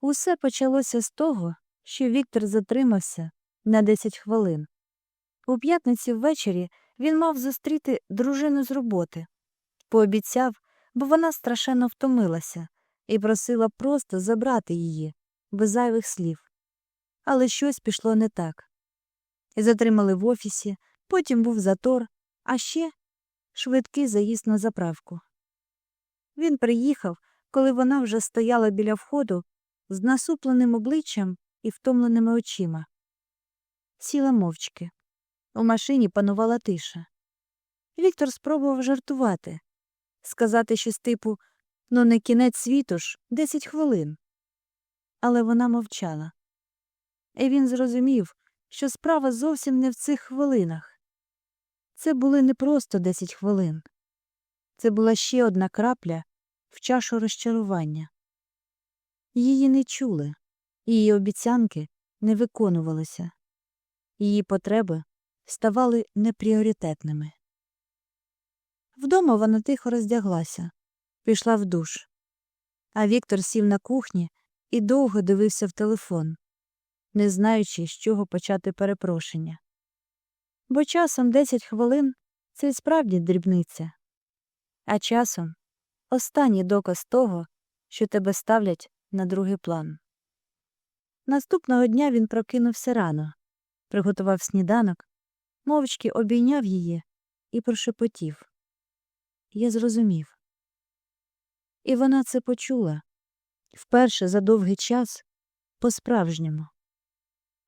Усе почалося з того, що Віктор затримався на 10 хвилин. У п'ятниці ввечері він мав зустріти дружину з роботи. Пообіцяв, бо вона страшенно втомилася і просила просто забрати її, без зайвих слів. Але щось пішло не так. Затримали в офісі, потім був затор, а ще швидкий заїзд на заправку. Він приїхав, коли вона вже стояла біля входу з насупленим обличчям і втомленими очима. Сіла мовчки. У машині панувала тиша. Віктор спробував жартувати, сказати щось типу ну не кінець світу ж, десять хвилин. Але вона мовчала. І він зрозумів, що справа зовсім не в цих хвилинах. Це були не просто десять хвилин. Це була ще одна крапля в чашу розчарування. Її не чули, її обіцянки не виконувалися, її потреби ставали непріоритетними. Вдома вона тихо роздяглася, пішла в душ. А Віктор сів на кухні і довго дивився в телефон, не знаючи, з чого почати перепрошення. Бо часом 10 хвилин це справді дрібниця, а часом останній доказ того, що тебе ставлять на другий план. Наступного дня він прокинувся рано, приготував сніданок, мовчки обійняв її і прошепотів. Я зрозумів. І вона це почула вперше за довгий час по-справжньому.